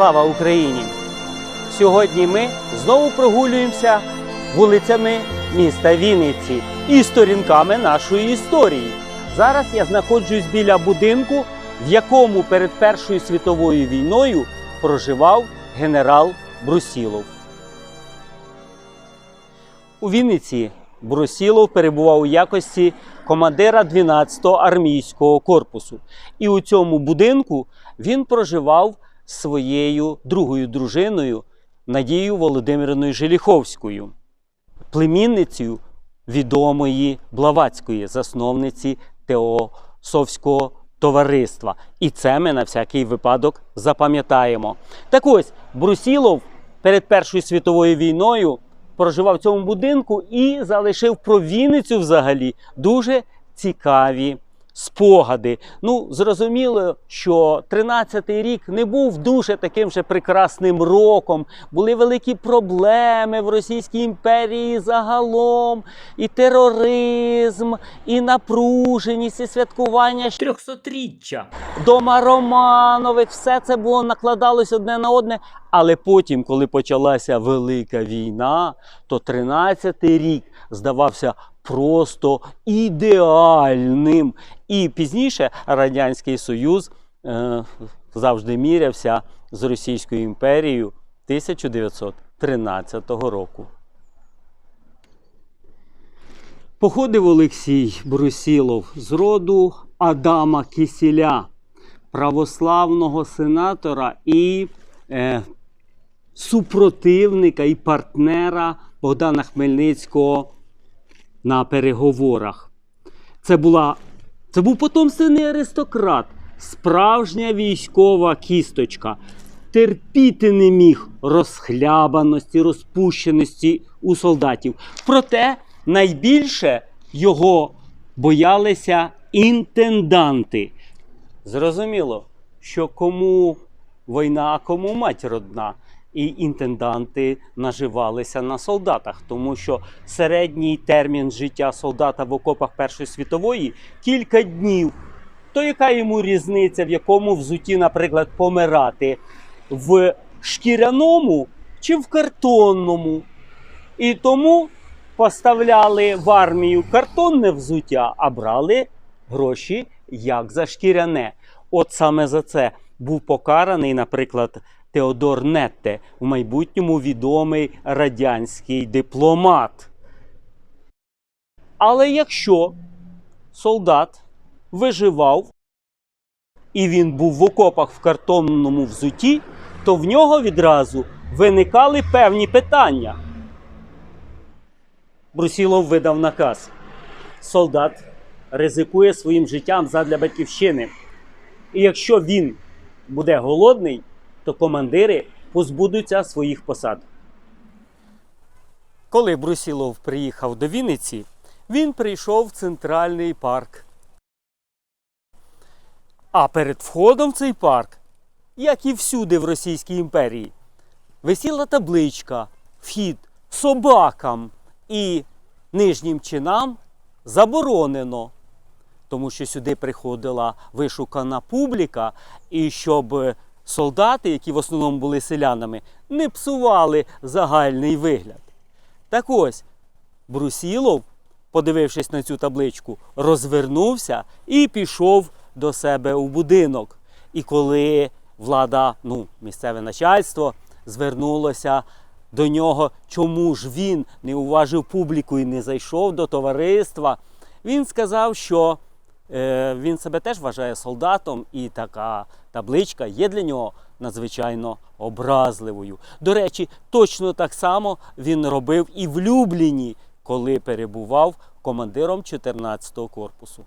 Слава Україні! Сьогодні ми знову прогулюємося вулицями міста Вінниці і сторінками нашої історії. Зараз я знаходжусь біля будинку, в якому перед Першою світовою війною проживав генерал Брусілов. У Вінниці Брусілов перебував у якості командира 12-го армійського корпусу. І у цьому будинку він проживав своєю другою дружиною Надією Володимирівною Желіховською, племінницею відомої Блаватської, засновниці Теософського товариства. І це ми на всякий випадок запам'ятаємо. Так ось, Брусілов перед Першою світовою війною проживав в цьому будинку і залишив про Вінницю взагалі дуже цікаві спогади. Ну, зрозуміло, що 13-й рік не був дуже таким же прекрасним роком. Були великі проблеми в Російській імперії загалом, і тероризм, і напруженість, і святкування 300-річчя. Дома Романових, все це було накладалось одне на одне. Але потім, коли почалася велика війна, то 13-й рік здавався просто ідеальним. І пізніше Радянський Союз е, завжди мірявся з Російською імперією 1913 року. Походив Олексій Брусілов з роду Адама Кісіля, православного сенатора і е, супротивника і партнера Богдана Хмельницького на переговорах. Це, була, це був потомственний аристократ, справжня військова кісточка. Терпіти не міг розхлябаності, розпущеності у солдатів. Проте найбільше його боялися інтенданти. Зрозуміло, що кому війна, а кому мать родна. І інтенданти наживалися на солдатах, тому що середній термін життя солдата в окопах Першої світової кілька днів. То яка йому різниця, в якому взуті, наприклад, помирати? В шкіряному чи в картонному? І тому поставляли в армію картонне взуття, а брали гроші як за шкіряне. От саме за це був покараний, наприклад, Теодор Нетте, в майбутньому відомий радянський дипломат. Але якщо солдат виживав і він був в окопах в картонному взуті, то в нього відразу виникали певні питання. Брусілов видав наказ. Солдат ризикує своїм життям задля батьківщини. І якщо він буде голодний, то командири позбудуться своїх посад. Коли Брусілов приїхав до Вінниці, він прийшов в центральний парк. А перед входом в цей парк, як і всюди в Російській імперії, висіла табличка Вхід собакам і нижнім чинам заборонено. Тому що сюди приходила вишукана публіка, і щоб солдати, які в основному були селянами, не псували загальний вигляд. Так ось, Брусілов, подивившись на цю табличку, розвернувся і пішов до себе у будинок. І коли влада, ну, місцеве начальство, звернулося до нього, чому ж він не уважив публіку і не зайшов до товариства, він сказав, що він себе теж вважає солдатом, і така табличка є для нього надзвичайно образливою. До речі, точно так само він робив і в Любліні, коли перебував командиром 14-го корпусу.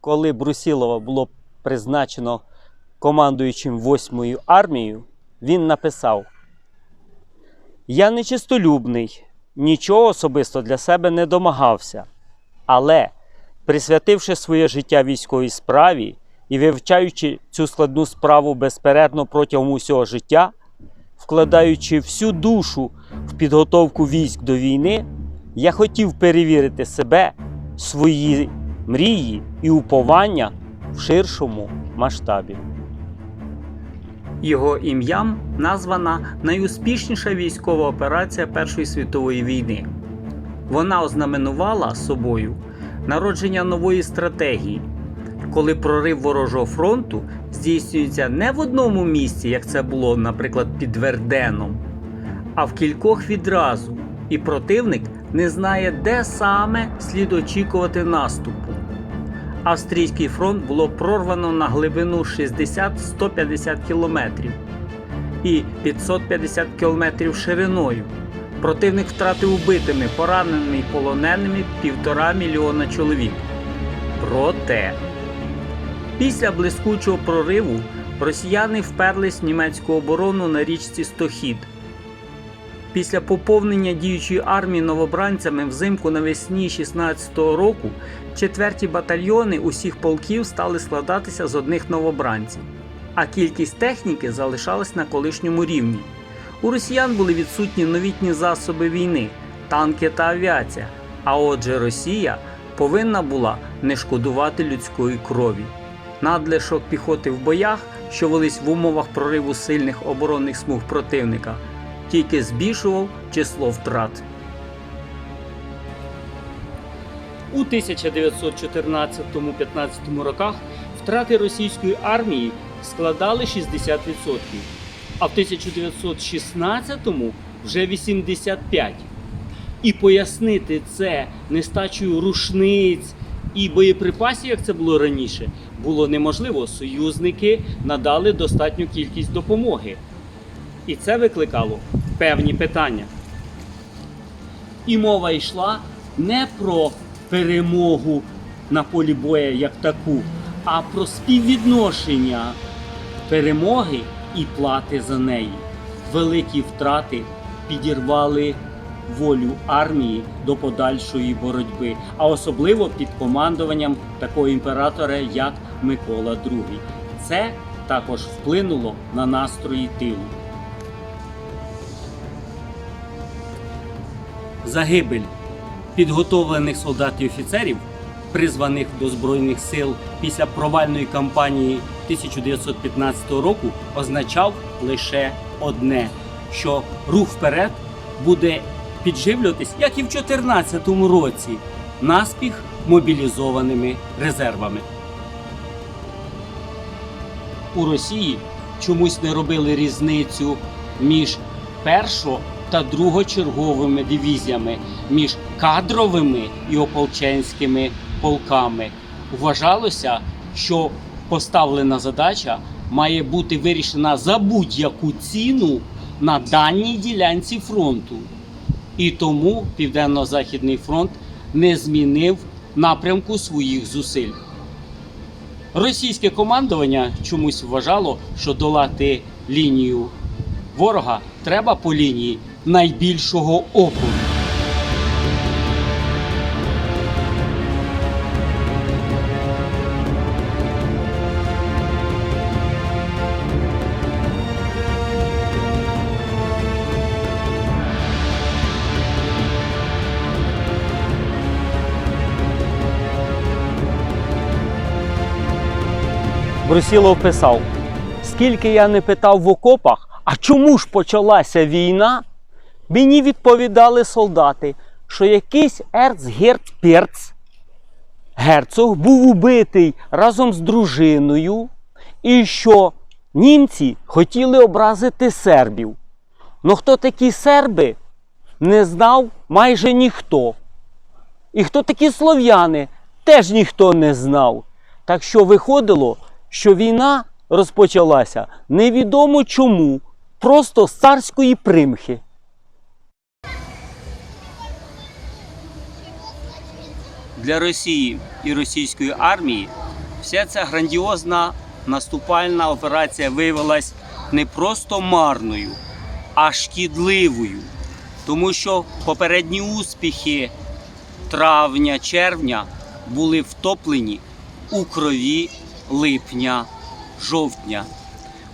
Коли Брусілова було призначено командуючим 8-ю армією, він написав: Я нечистолюбний, нічого особисто для себе не домагався, але, присвятивши своє життя військовій справі і вивчаючи цю складну справу безперервно протягом усього життя, вкладаючи всю душу в підготовку військ до війни, я хотів перевірити себе, свої мрії і уповання в ширшому масштабі. Його ім'ям названа найуспішніша військова операція Першої світової війни. Вона ознаменувала собою народження нової стратегії, коли прорив ворожого фронту здійснюється не в одному місці, як це було, наприклад, під Верденом, а в кількох відразу, і противник не знає, де саме слід очікувати наступу. Австрійський фронт було прорвано на глибину 60-150 кілометрів і 550 кілометрів шириною. Противник втратив убитими, пораненими і полоненими півтора мільйона чоловік. Проте, після блискучого прориву росіяни вперлись в німецьку оборону на річці Стохід. Після поповнення діючої армії новобранцями взимку навесні 16-го року четверті батальйони усіх полків стали складатися з одних новобранців, а кількість техніки залишалась на колишньому рівні. У росіян були відсутні новітні засоби війни, танки та авіація. А отже, Росія повинна була не шкодувати людської крові. Надлишок піхоти в боях, що велись в умовах прориву сильних оборонних смуг противника, тільки збільшував число втрат. У 1914-15 роках втрати російської армії складали 60%, а в 1916-му вже 85%. І пояснити це нестачею рушниць і боєприпасів, як це було раніше, було неможливо. Союзники надали достатню кількість допомоги. І це викликало певні питання. І мова йшла не про перемогу на полі боя як таку, а про співвідношення перемоги і плати за неї. Великі втрати підірвали волю армії до подальшої боротьби, а особливо під командуванням такого імператора, як Микола II. Це також вплинуло на настрої тилу. Загибель підготовлених солдат і офіцерів, призваних до Збройних сил після провальної кампанії 1915 року, означав лише одне: що рух вперед буде підживлюватись, як і в 2014 році, наспіх мобілізованими резервами. У Росії чомусь не робили різницю між першо та другочерговими дивізіями, між кадровими і ополченськими полками. Вважалося, що поставлена задача має бути вирішена за будь-яку ціну на даній ділянці фронту. І тому Південно-Західний фронт не змінив напрямку своїх зусиль. Російське командування чомусь вважало, що долати лінію ворога треба по лінії найбільшого опору. Брусілов писав: скільки я не питав в окопах, а чому ж почалася війна? Мені відповідали солдати, що якийсь ерцгерцперц герцог був убитий разом з дружиною, і що німці хотіли образити сербів. Ну хто такі серби, не знав майже ніхто. І хто такі слов'яни, теж ніхто не знав. Так що виходило, що війна розпочалася невідомо чому, просто з царської примхи. Для Росії і російської армії вся ця грандіозна наступальна операція виявилась не просто марною, а шкідливою. Тому що попередні успіхи травня, червня були втоплені у крові липня, жовтня.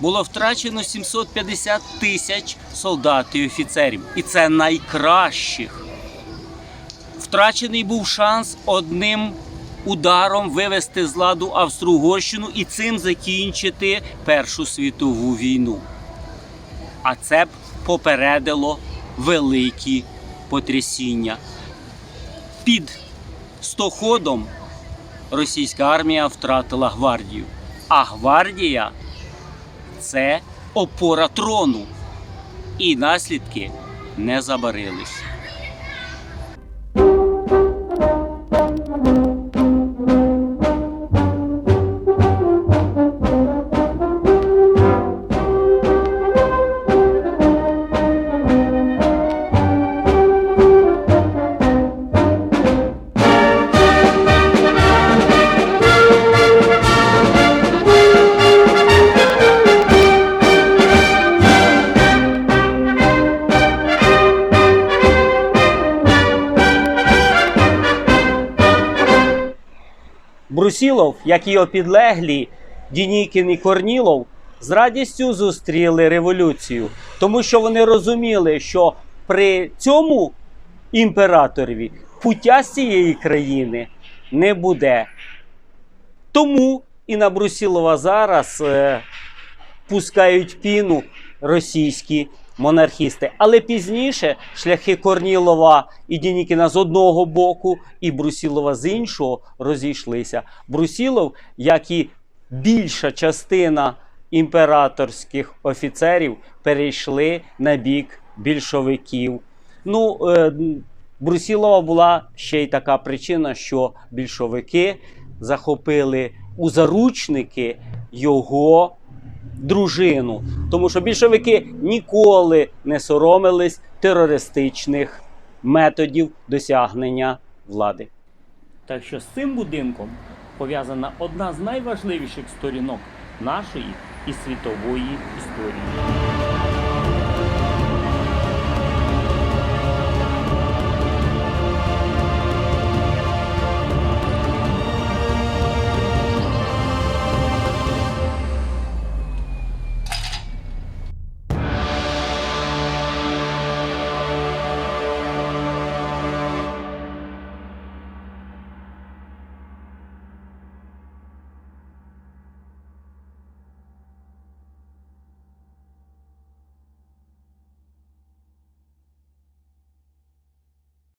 Було втрачено 750 тисяч солдат і офіцерів. І це найкращих. Втрачений був шанс одним ударом вивести з ладу Австро-Угорщину і цим закінчити Першу світову війну. А це б попередило великі потрясіння. Під стоходом російська армія втратила гвардію. А гвардія це опора трону. І наслідки не забарились. Брусілов, як його підлеглі Дінікін і Корнілов, з радістю зустріли революцію, тому що вони розуміли, що при цьому імператорові пуття з цієї країни не буде. Тому і на Брусілова зараз е, пускають піну російські монархісти. Але пізніше шляхи Корнілова і Дінікіна з одного боку, і Брусілова з іншого розійшлися. Брусілов, як і більша частина імператорських офіцерів, перейшли на бік більшовиків. Ну, е, Брусілова була ще й така причина, що більшовики захопили у заручники його дружину. Тому що більшовики ніколи не соромились терористичних методів досягнення влади. Так що з цим будинком пов'язана одна з найважливіших сторінок нашої і світової історії.